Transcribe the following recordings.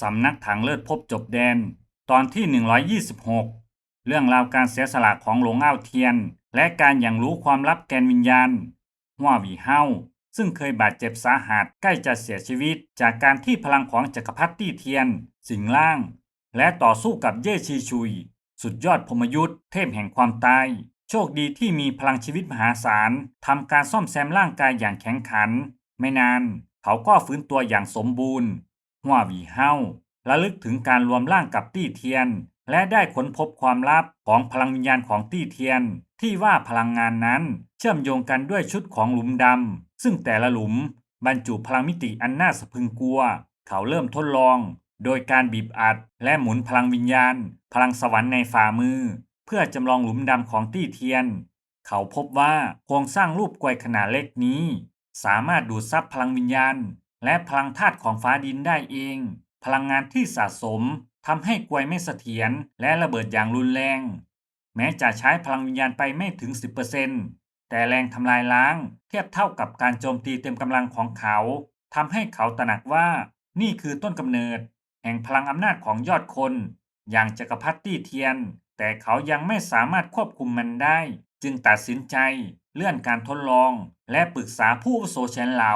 สำนักถังเลิศพบจบแดน ตอนที่ 126 เรื่องราวการเสียสละของหลวงอ้าวเทียน และการอย่างรู้ความลับแกนวิญญาณหัววีเฮาซึ่งเคยบาดเจ็บสาหัสใกล้จะเสียชีวิต จากการที่พลังของจักรพรรดิเทียน สิงล่าง และต่อสู้กับเย่ชีชุย สุดยอดพมยุทธ์เทพแห่งความตายโชคดีที่มีพลังชีวิตมหาศาลทำการซ่อมแซมร่างกายอย่างแข็งขัน ไม่นาน เขาก็ฟื้นตัวอย่างสมบูรณ์ หัวหวีเฮาระลึกถึงการรวมร่างกับตี้เทียน และได้ค้นพบความลับของพลังวิญญาณของตี้เทียน ที่ว่าพลังงานนั้นเชื่อมโยงกันด้วยชุดของหลุมดำซึ่งแต่ละหลุมบรรจุพลังมิติอันน่าสะพึงกลัว เขาเริ่มทดลอง โดยการบีบอัด และหมุนพลังวิญญาณ พลังสวรรค์ในฝ่ามือ เพื่อจำลองหลุมดำของตี้เทียน เขาพบว่าโครงสร้างรูปกลวยขนาดเล็กนี้ สามารถดูดซับพลังวิญญาณ และพลังธาตุของฟ้าดินได้เอง พลังงานที่สะสมทำให้กลวยไม่เสถียรและระเบิดอย่างรุนแรง แม้จะใช้พลังวิญญาณไปไม่ถึง 10%แต่แรงทำลายล้างเทียบเท่ากับการโจมตีเต็มกำลังของเขาทำให้เขาตระหนักว่านี่คือต้นกำเนิด แห่งพลังอำนาจของยอดคน อย่างจักรพรรดิเทียน แต่เขายังไม่สามารถควบคุมมันได้ จึงตัดสินใจเลื่อนการทดลอง และปรึกษาผู้อาวุโสเชนเหลา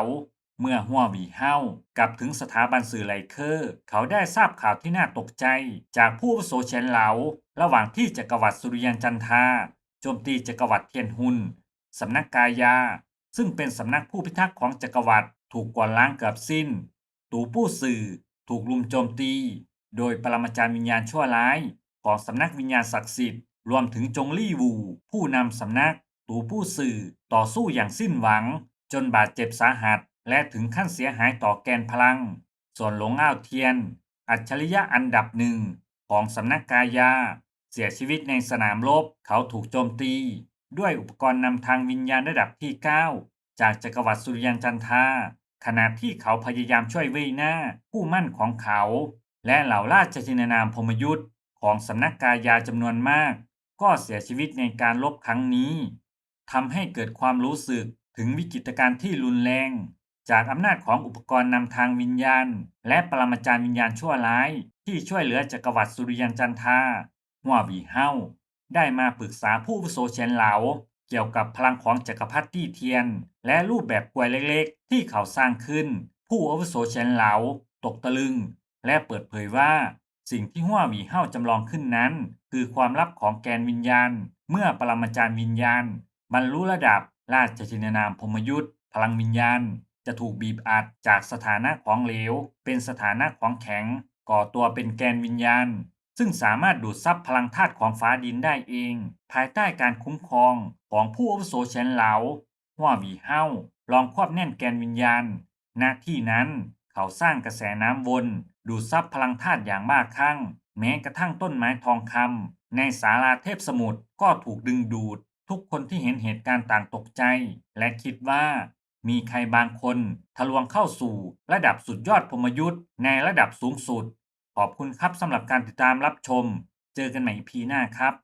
เมื่อหัววีเฮากลับถึงสถาบันสื่อไลเคอร์ เขาได้ทราบข่าวที่น่าตกใจ จากผู้วุโสเชนเหลา ระหว่างที่จักรวรรดิสุริยันจันทาโจมตีจักรวรรดิเทียนหุนสำนักกายา ซึ่งเป็นสำนักผู้พิทักษ์ของจักรวรรดิถูกกวาดล้างเกือบสิ้น ตูผู้สื่อถูกลุมโจมตี โดยปรมาจารย์วิญญาณชั่วร้าย ของสำนักวิญญาณศักดิ์สิทธิ์รวมถึงจงลี่วู ผู้นำสำนัก ตูผู้สื่อต่อสู้อย่างสิ้นหวัง จนบาดเจ็บสาหัส และถึงขั้นเสียหายต่อแกนพลัง ส่วนหลงอ้าวเทียน อัจฉริยะอันดับหนึ่งของสำนักกายา เสียชีวิตในสนามรบเขาถูกโจมตี ด้วยอุปกรณ์นำทางวิญญาณระดับที่ 9 จากจักรวรรดิสุริยันจันทาขณะที่เขาพยายามช่วยเวยหน้าผู้มั่นของเขา และเหล่าราชจินนามพมยุทธ์ของสำนักกายาจำนวนมาก ก็เสียชีวิตในการลบครั้งนี้ทำให้เกิดความรู้สึกถึงวิกฤตการณ์ที่รุนแรง จากอำนาจของอุปกรณ์นำทางวิญญาณ และปรมาจารย์วิญญาณชั่วร้าย ที่ช่วยเหลือจักรวรรดิสุริยันจันทาหัววีเฮาได้มาปรึกษาผู้อวุโสเชนเหลา เกี่ยวกับพลังของจักรพรรดิตี้เทียน และรูปแบบกวยเล็กๆ ที่เขาสร้างขึ้น ผู้อาวุโสเชนเหลา ตกตะลึง และเปิดเผยว่า สิ่งที่หัวหวีเฮาจำลองขึ้นนั้น คือความลับของแกนวิญญาณ เมื่อปรมาจารย์วิญญาณ บรรลุระดับราชจินนามพมยุทธ์พลังวิญญาณ จะถูกบีบอัดจากสถานะของเหลว เป็นสถานะของแข็ง ก่อตัวเป็นแกนวิญญาณ ซึ่งสามารถดูดซับพลังธาตุของฟ้าดินได้เอง ภายใต้การคุ้มครองของผู้อาวุโสเชนเหลาหัววีเฮาลองควบแน่นแกนวิญญาณณที่นั้นเขาสร้างกระแสน้ำวน ดูดซับพลังธาตุอย่างบ้าคลั่ง แม้กระทั่งต้นไม้ทองคำในศาลาเทพสมุทรก็ถูกดึงดูด ทุกคนที่เห็นเหตุการณ์ต่างตกใจ และคิดว่า มีใครบางคนทะลวงเข้าสู่ระดับสุดยอดพมยุทธ์ในระดับสูงสุด ขอบคุณครับสำหรับการติดตามรับชม เจอกันใหม่พีหน้าครับ